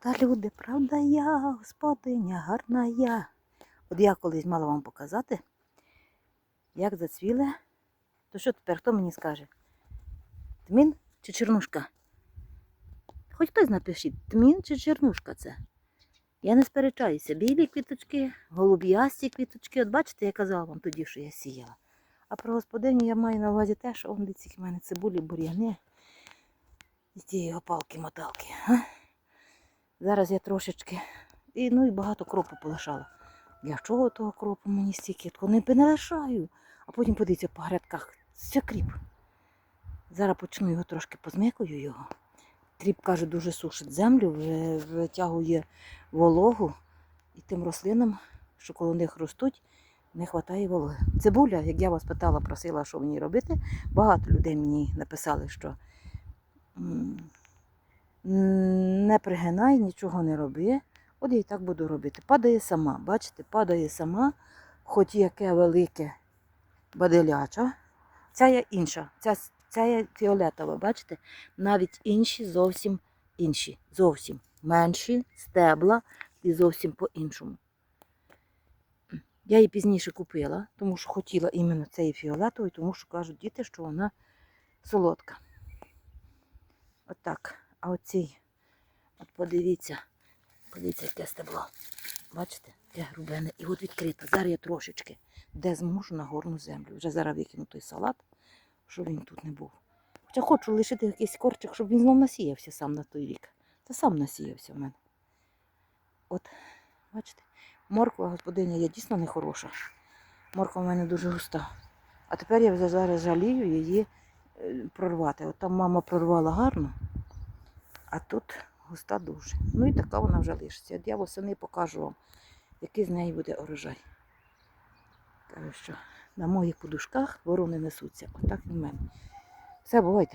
Та люди, правда я, господиня, гарна я. От я колись мала вам показати, як зацвіле. То що тепер, хто мені скаже? Тмін чи чернушка? Хоч хтось напишіть, тмін чи чернушка це. Я не сперечаюся. Білі квіточки, голуб'ясті квіточки. От бачите, я казала вам тоді, що я сіяла. А про господиню я маю на увазі те, що он дивіться, в мене цибулі, бур'яни. З тієї опалки-моталки. Зараз я трошечки. І, ну і багато кропу полишала. Для чого того кропу мені стільки? Не, не лишаю. А потім подивіться по грядках. Це кріп. Зараз почну його трошки позмикую його. Кріп, каже, дуже сушить землю, ви- витягує вологу. І тим рослинам, що коло них ростуть, не вистачає вологи. Цибуля, як я вас питала, просила, що мені робити, багато людей мені написали, що не пригинай, нічого не роби. От я і так буду робити. Падає сама, бачите, падає сама, хоч яке велике баделяча. Ця є інша, ця, ця є фіолетова, бачите? Навіть інші зовсім інші. Зовсім менші, стебла і зовсім по-іншому. Я її пізніше купила, тому що хотіла іменно цієї фіолетової, тому що кажуть діти, що вона солодка. Отак. А оцій, от подивіться, подивіться, яке стебло. Бачите, яке грубене. І от відкрита. Зараз я трошечки, де зможу на горну землю. Вже зараз викину той салат, щоб він тут не був. Хоча хочу лишити якийсь корчик, щоб він знов насіявся сам на той рік. Та сам насіявся в мене. От, бачите, морква господиня є дійсно нехороша. Морква в мене дуже густа. А тепер я вже зараз жалію її е, прорвати. От там мама прорвала гарно, а тут густа дуже. Ну і така вона вже лишиться. От я восени покажу вам, який з неї буде урожай. Кажу, що на моїх подушках ворони несуться. Отак і в мене. Все, бувайте.